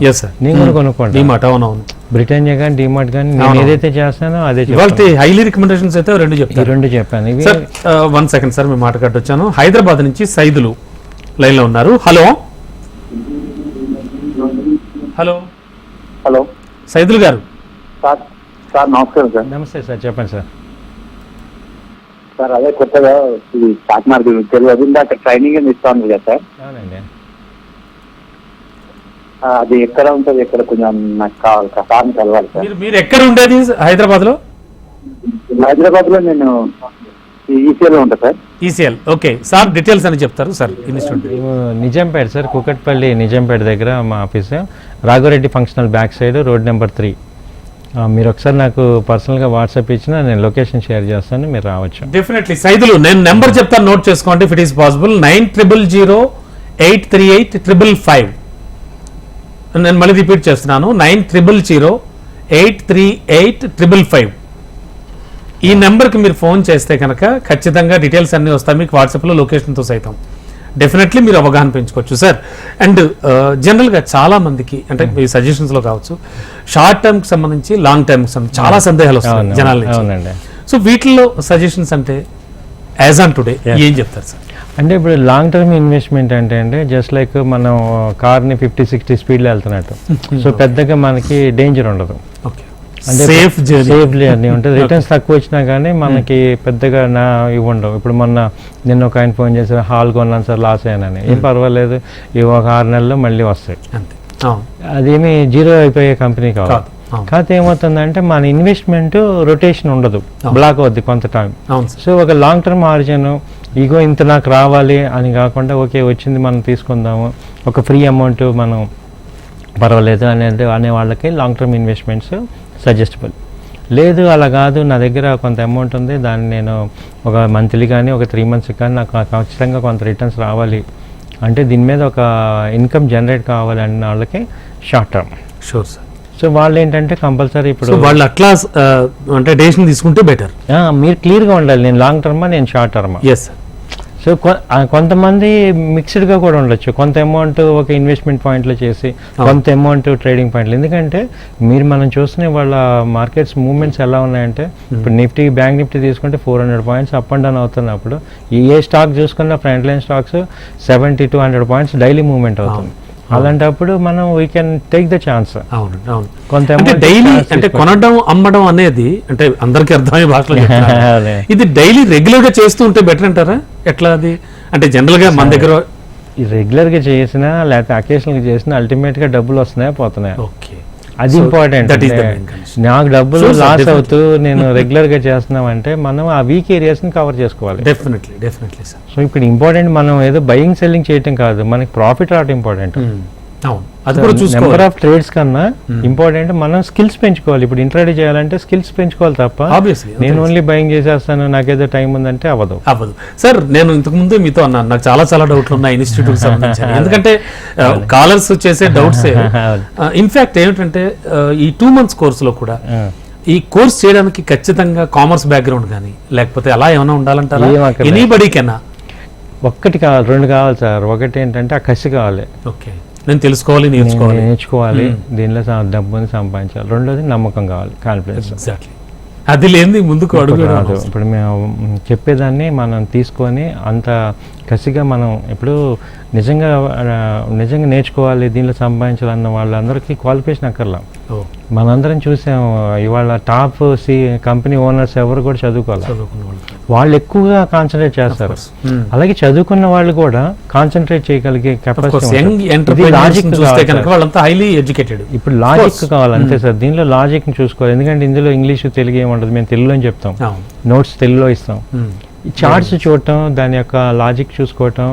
నేను కూడా కొనుక్కుంటాను. డిమార్ట్ అవునవును. బ్రిటానియా కానీ డిమార్ట్ కానీ నేను. ఏదైతే చేస్తానో అదే చెప్తాను. హైలీ రికమెండేషన్స్ అయితే రెండు ఈ చెప్తారు రెండు చెప్పాను. ఇవి వన్ సెకండ్ సార్ మేము మాట్లాడొచ్చాను హైదరాబాద్ నుంచి సైదులు లైన్లో ఉన్నారు. Hello. Hello. Hello. Saidulu garu. Sir sir నమస్కారం సార్. నమస్తే సార్ చెప్పండి సార్. సార్ అదే కొత్తగా ఇది స్టాక్ మార్కెట్ తెలియదు ఇందాక ట్రైనింగ్ అని ఇస్తా ఉంది కదా సార్. అవునండి. అది ఎక్కడ ఉంటుంది ఎక్కడ కొంచెం నాకు కావాలి సార్ని కలవాలి సార్. మీరు మీరు ఎక్కడ ఉండేది హైదరాబాద్లో హైదరాబాద్లో నేను ఈసీలో ఉంటా sir. ECIL okay sir details అని చెప్తారు sir institute Nizampet sir Kukatpally Nizampet దగ్గర మా office. Raghavareddy functional back side road number three. మీరు ఒకసారి నాకు పర్సనల్గా వాట్సాప్ ఇచ్చినా నేను లొకేషన్ షేర్ చేస్తాను మీరు రావచ్చు. డెఫినెట్లీ సైదులు నేను నెంబర్ చెప్తాను నోట్ చేసుకోండి if it is possible nine triple zero eight three eight triple five. నేను మళ్ళీ రిపీట్ చేస్తున్నాను. Nine triple zero eight three eight triple five. ఈ నెంబర్కి మీరు ఫోన్ చేస్తే కనుక ఖచ్చితంగా డీటెయిల్స్ అన్నీ వస్తాయి. మీకు వాట్సాప్లో లొకేషన్తో సైతం. డెఫినెట్లీ మీరు అవగాహన పెంచుకోవచ్చు సార్. అండ్ జనరల్గా చాలా మందికి అంటే మీ సజెషన్స్లో కావచ్చు షార్ట్ టర్మ్కి సంబంధించి లాంగ్ టర్మ్కి సంబంధించి చాలా సందేహాలు వస్తాయి జనాల నుంచి. సో వీటిల్లో సజెషన్స్ అంటే యాజ్ ఆన్ టుడే ఏం చెప్తారు సార్? అంటే ఇప్పుడు లాంగ్ టర్మ్ ఇన్వెస్ట్మెంట్ అంటే అంటే జస్ట్ లైక్ మనం కార్ని ఫిఫ్టీ సిక్స్టీ స్పీడ్లో వెళ్తున్నట్టు. సో పెద్దగా మనకి డేంజర్ ఉండదు. Okay. Safe journey safe journey ఉంటుంది రిటర్న్స్ తక్కువ వచ్చినా కానీ మనకి పెద్దగా నా ఇవి ఉండవు. ఇప్పుడు మొన్న నిన్న ఒక ఆయన ఫోన్ చేశారు హాల్ కొన్నాను సార్ లాస్ అయ్యానని. ఏం పర్వాలేదు. ఇవి ఒక ఆరు నెలల్లో మళ్ళీ వస్తాయి. అదేమి జీరో అయిపోయే కంపెనీ కాదు. అవును. కాకపోతే ఏమవుతుందంటే మన ఇన్వెస్ట్మెంట్ రొటేషన్ ఉండదు. బ్లాక్ అవుద్ది కొంత టైం సో ఒక లాంగ్ టర్మ్ ఆర్జన్ ఇగో ఇంత నాకు రావాలి అని కాకుండా ఓకే వచ్చింది మనం తీసుకుందాము. ఒక ఫ్రీ అమౌంట్ మనం పర్వాలేదు అనేది అనే వాళ్ళకి లాంగ్ టర్మ్ ఇన్వెస్ట్మెంట్స్ సజెస్టబుల్ లేదు అలా కాదు. నా దగ్గర కొంత అమౌంట్ ఉంది. దాన్ని నేను ఒక మంత్లీ కానీ ఒక త్రీ మంత్స్ కానీ నాకు ఖచ్చితంగా కొంత రిటర్న్స్ రావాలి. అంటే దీని మీద ఒక ఇన్కమ్ జనరేట్ కావాలి అన్న వాళ్ళకి short term sure sir so వాళ్ళు ఏంటంటే కంపల్సరీ ఇప్పుడు వాళ్ళు అట్లా అంటే డెసిషన్ తీసుకుంటే బెటర్ మీరు క్లియర్గా ఉండాలి. నేను లాంగ్ టర్మా నేను షార్ట్ టర్మా ఎస్ సార్ సో కొంతమంది మిక్స్డ్గా కూడా ఉండొచ్చు. కొంత అమౌంట్ ఒక ఇన్వెస్ట్మెంట్ పాయింట్లో చేసి కొంత అమౌంట్ ట్రేడింగ్ పాయింట్లు ఎందుకంటే మీరు మనం చూసిన వాళ్ళ మార్కెట్స్ మూవ్మెంట్స్ ఎలా ఉన్నాయంటే ఇప్పుడు నిఫ్టీ బ్యాంక్ నిఫ్టీ తీసుకుంటే four hundred points up and down అవుతున్నప్పుడు ఈ ఏ స్టాక్ చూసుకున్న front line stocks seventy two hundred points daily movement అవుతుంది అలాంటప్పుడు మనం we can take the chance అవును అవును. కొంత అంటే డైలీ అంటే కొనడం అమ్మడం అనేది అంటే అందరికీ అర్థమయ్యే భాషలో. ఇది డైలీ రెగ్యులర్గా చేస్తూ ఉంటే బెటర్ అంటారా? ఎట్లా అది? అంటే జనరల్గా మన దగ్గర ఈ రెగ్యులర్గా చేసినా లేకపోతే అకేషనల్గా చేసినా అల్టిమేట్గా డబ్బులు వస్తున్నాయా పోతున్నాయా? ఓకే. అది ఇంపార్టెంట్. నాకు డబ్బులు లాస్. అవుతూ నేను రెగ్యులర్గా చేస్తున్నామంటే మనం ఆ వీక్ ఏరియాస్ని కవర్ చేసుకోవాలి. డెఫినెట్లీ డెఫినెట్లీ సార్ సో ఇప్పుడు ఇంపార్టెంట్ మనం ఏదో బయింగ్ సెల్లింగ్ చేయటం కాదు. మనకి ప్రాఫిట్ రావడం ఇంపార్టెంట్ అవును. అది కూడా నెంబర్ చూసుకోవాలి. ఆఫ్ ట్రేడ్స్ కన్నా ఇంపార్టెంట్ మనం స్కిల్స్ పెంచుకోవాలి. ఇప్పుడు ఇంట్రాడే చేయాలంటే స్కిల్స్ పెంచుకోవాలి తప్ప నేను ఓన్లీ బయింగ్ చేసేస్తాను నాకేదో టైం ఉందంటే అవ్వదు. అవ్వదు. సార్ నేను ఇంతకు ముందు మీతో అన్నాను నాకు చాలా చాలా డౌట్లు ఉన్నాయి ఇన్స్టిట్యూట్ సంబంధించి ఎందుకంటే కాలర్స్ చేసే డౌట్స్ ఇన్ఫాక్ట్ ఏమిటంటే ఈ టూ మంత్స్ కోర్సులో కూడా. ఈ కోర్స్ చేయడానికి ఖచ్చితంగా కామర్స్ బ్యాక్గ్రౌండ్ కానీ లేకపోతే అలా ఏమైనా ఉండాలంటారా? ఏం అక్కర్లేదు. ఎనీబడి కెనా? ఒక్కటి కావాలి రెండు కావాలి సార్. ఒకటి ఏంటంటే ఆ కసి కావాలి. ఓకే. నేను తెలుసుకోవాలి నేర్చుకోవాలి. నేర్చుకోవాలి. దీనిలో డబ్బుని సంపాదించాలి. రెండోది నమ్మకం కావాలి కాన్ఫిడెన్స్ ఎగ్జాక్ట్లీ అది లేనిది ముందుకు అడుగు ఇప్పుడు మేము చెప్పేదాన్ని మనం తీసుకొని అంత కసిగా మనం ఇప్పుడు నిజంగా నిజంగా నేర్చుకోవాలి దీనిలో సంపాదించాలన్న వాళ్ళందరికీ క్వాలిఫికేషన్ అక్కర్లా. మనందరం చూసాం ఇవాళ టాప్ సి కంపెనీ ఓనర్స్ ఎవరు కూడా చదువుకోవాలి? వాళ్ళు ఎక్కువగా కాన్సన్ట్రేట్ చేస్తారు. Hmm. అలాగే చదువుకున్న వాళ్ళు కూడా కాన్సన్ట్రేట్ చేయగలిగే కెపాసిటీ చూస్తే కనుక వాళ్ళంతా హైలీ ఎడ్యుకేటెడ్ ఇప్పుడు లాజిక్ కావాలి అంతే సార్ దీనిలో లాజిక్ చూసుకోవాలి. ఎందుకంటే ఇందులో ఇంగ్లీష్ తెలుగు ఏముండదు. మేము తెలుగులో చెప్తాం. నోట్స్ తెలుగులో ఇస్తాం. Hmm. ఈ చార్ట్స్ చూడటం దాని యొక్క లాజిక్ చూసుకోవటం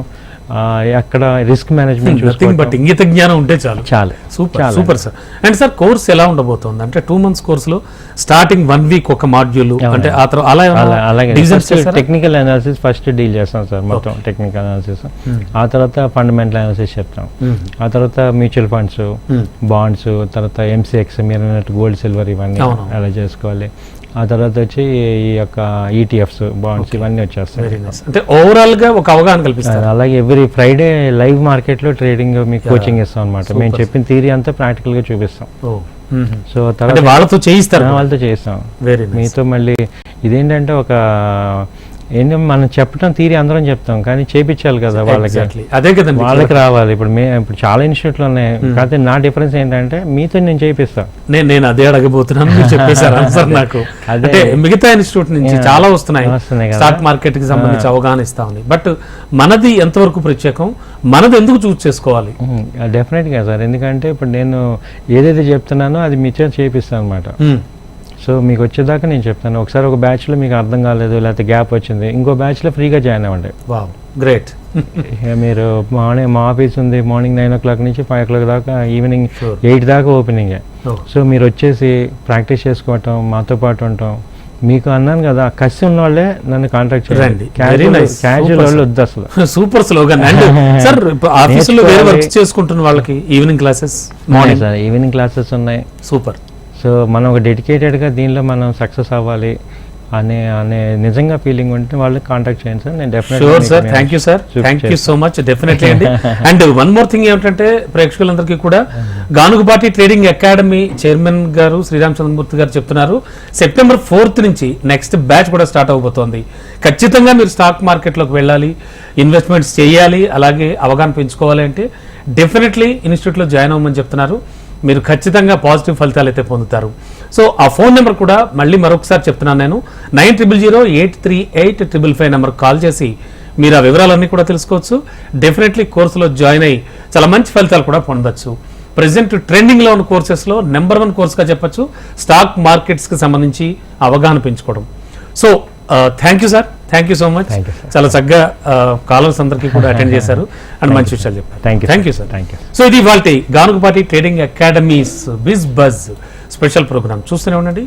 అక్కడ రిస్క్ మేనేజ్మెంట్ బట్ ఇంగిత జ్ఞానం ఉంటే చాలు. చాలు. Super. Super sir. And sir course ఎలా ఉండబోతోంది? అంటే టూ మంత్స్ కోర్సులో స్టార్టింగ్ వన్ వీక్ ఒక మాడ్యూల్ అంటే ఆ తర్వాత అలా అలా అలాగే. టెక్నికల్ అనాలిసిస్ ఫస్ట్ డీల్ చేస్తాం సార్ మొత్తం టెక్నికల్ అనాలిసిస్ Hmm. ఆ తర్వాత ఫండమెంటల్ అనాలిసిస్ చెప్తాం. ఆ తర్వాత మ్యూచువల్ ఫండ్స్ Hmm. బాండ్స్ తర్వాత ఎంసీఎక్స్ మీరు గోల్డ్ సిల్వర్ ఇవన్నీ. ఎలా చేసుకోవాలి. ఆ తర్వాత వచ్చి ఈ యొక్క E ఈటీఎఫ్స్ బాండ్స్ ఇవన్నీ వచ్చేస్తాయి. అంటే ఓవరాల్గా ఒక అవగాహన కల్పిస్తారు. అలాగే ఎవ్రీ ఫ్రైడే లైవ్ మార్కెట్లో ట్రేడింగ్ మీకు. కోచింగ్ ఇస్తాం అనమాట మేము. చెప్పిన థీరీ అంతా ప్రాక్టికల్గా చూపిస్తాం. మ్మ్. సో తర్వాత వాళ్ళతో చేయిస్తారు వాళ్ళతో నైస్ మీతో మళ్ళీ ఇదేంటంటే ఒక ఏంటంటే మనం చెప్పడం తీరి అందరం చెప్తాం కానీ చేపించాలి కదా వాళ్ళకి. అదే కదండి. వాళ్ళకి రావాలి. ఇప్పుడు మే ఇప్పుడు చాలా ఇన్స్టిట్యూట్లు ఉన్నాయి. కాకపోతే నా డిఫరెన్స్ ఏంటంటే మీతో నేను చేపిస్తాను నేను నేను అదే అడగబోతున్నాను. మీరు చెప్పేశారు ఆన్సర్ నాకు. అదే. మిగతా ఇన్స్టిట్యూట్ నుంచి. చాలా వస్తున్నాయి. వస్తున్నాయి కదా. స్టాక్ మార్కెట్కి సంబంధించి అవగాహన ఇస్తా ఉంది. బట్ మనది ఎంతవరకు ప్రత్యేకం? మనది ఎందుకు చూస్ చేసుకోవాలి? డెఫినెట్గా సార్. ఎందుకంటే ఇప్పుడు నేను ఏదైతే చెప్తున్నానో అది మీతో చేపిస్తాను అనమాట మ్మ్. సో మీకు వచ్చేదాకా నేను చెప్తాను ఒకసారి ఒక బ్యాచ్లో మీకు అర్థం కాలేదు లేకపోతే గ్యాప్ వచ్చింది ఇంకో బ్యాచ్లో ఫ్రీగా జాయిన్ అవ్వండి వావ్ గ్రేట్ మీరు మార్నింగ్ మా ఆఫీస్ ఉంది మార్నింగ్ నైన్ ఓ క్లాక్ నుంచి ఫైవ్ ఓ క్లాక్ దాకా ఈవినింగ్. ఎయిట్ దాకా ఓపెనింగే Oh. సో మీరు వచ్చేసి ప్రాక్టీస్ చేసుకోవటం మాతో పాటు ఉంటాం మీకు అన్నాను కదా కసి ఉన్న వాళ్ళే నన్ను కాంటాక్ట్. చేయండి. క్యాజువల్ వాళ్ళు. వద్దు అసలు సూపర్ స్లోగన్ అండ్ సార్ ఆఫీసులో వేరే వర్క్. చేసుకుంటున్న వాళ్ళకి evening classes morning sir evening classes ఉన్నాయి సూపర్ సో మనం ఒక డెడికేటెడ్గా దీనిలో మనం సక్సెస్ అవ్వాలి అనే అనే నిజంగా ఫీలింగ్ ఉంటే వాళ్ళు కాంటాక్ట్ చేయండి సార్. నేను sure sir definite thank you sir thank you so much definitely అండి. అండ్ వన్ మోర్ థింగ్ ఏమిటంటే ప్రేక్షకులందరికీ కూడా గానుగుపాటి ట్రేడింగ్ అకాడమీ చైర్మన్ గారు శ్రీరామ్ చంద్రమూర్తి గారు చెప్తున్నారు. సెప్టెంబర్ ఫోర్త్ నుంచి నెక్స్ట్ బ్యాచ్ కూడా స్టార్ట్ అవబోతోంది. ఖచ్చితంగా మీరు స్టాక్ మార్కెట్లోకి వెళ్ళాలి ఇన్వెస్ట్మెంట్స్ చేయాలి అలాగే అవగాహన పెంచుకోవాలి అంటే డెఫినెట్లీ ఇన్స్టిట్యూట్లో జాయిన్ అవ్వమని చెప్తున్నారు. మీరు ఖచ్చితంగా పాజిటివ్ ఫలితాలు అయితే పొందుతారు. సో ఆ ఫోన్ నెంబర్ కూడా మళ్ళీ మరొకసారి చెప్తున్నాను నేను. Nine triple zero eight three eight triple five number call చేసి మీరు ఆ వివరాలన్నీ కూడా తెలుసుకోవచ్చు. డెఫినెట్లీ కోర్సులో జాయిన్ అయ్యి చాలా మంచి ఫలితాలు కూడా పొందొచ్చు. ప్రజెంట్ ట్రెండింగ్లో ఉన్న కోర్సెస్లో నెంబర్ వన్ కోర్స్గా చెప్పచ్చు. స్టాక్ మార్కెట్స్కి సంబంధించి అవగాహన పెంచుకోవడం. So thank you sir. Thank you so much. చాలా చక్కగా కాలర్స్ అందరికీ కూడా అటెండ్ చేశారు. అండ్ మంచి విషయాలు చెప్పారు. Thank you, thank. You sir Thank you. సో ఇది వాళ్ళ Ganugupati trading academy's biz buzz special programme చూస్తూనే ఉండండి.